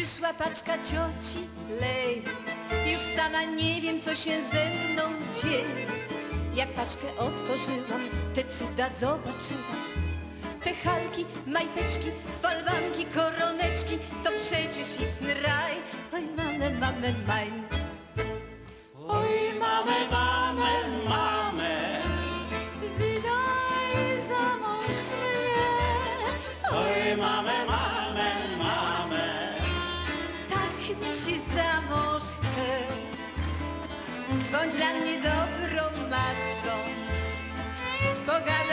przyszła paczka cioci Lej, już sama nie wiem, co się ze mną dzieje. Jak paczkę otworzyłam, te cuda zobaczyłam. Te halki, majteczki, falbanki, koroneczki, to przecież istny raj. Oj, mamę, mamę, maj. Oj, mamę, mamę, mamę. Wydaj za mąż mnie. Oj, mamę, mi się za mąż chce. Bądź dla mnie dobrą matką. Pogadaj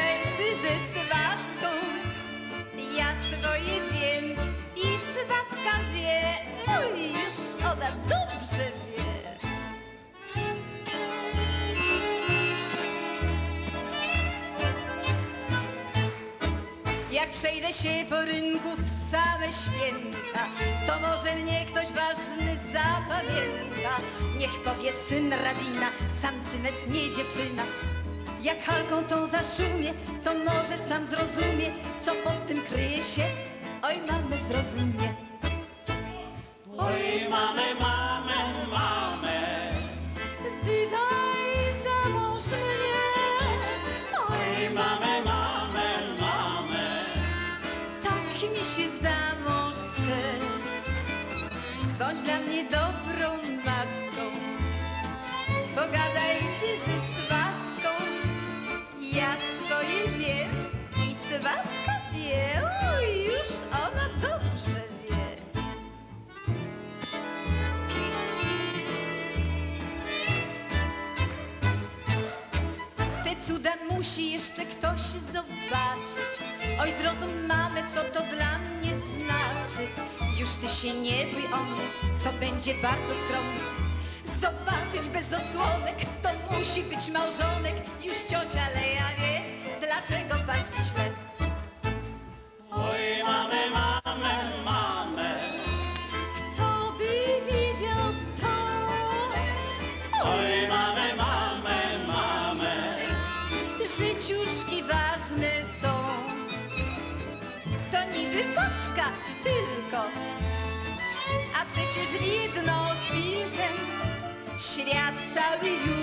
Jak przejdę się po rynku w same święta, to może mnie ktoś ważny zapamięta. Niech powie syn rabina, sam cymec nie dziewczyna. Jak halką tą zaszumie, to może sam zrozumie, co pod tym kryje się. Oj, mamy zrozumie. Mi się za mąż chce. Bądź dla mnie dobrą matką. Pogadaj ty ze swatką. Ja swoje wiem i swatka wie. Oj, już ona dobrze wie. Te cuda musi jeszcze ktoś zobaczyć. Oj, zrozum mamy, co to ty się nie bój o mnie, to będzie bardzo skromnie. Zobaczyć bez osłonek, to musi być małżonek. Już ciocia Leja wie, dlaczego paczki ślep. Oj, mamę, mamę, mamę. Kto by wiedział to? Oj, mamę, mamę, mamę. Życiuszki ważne paczka tylko, a przecież w jedną chwilkę świat cały już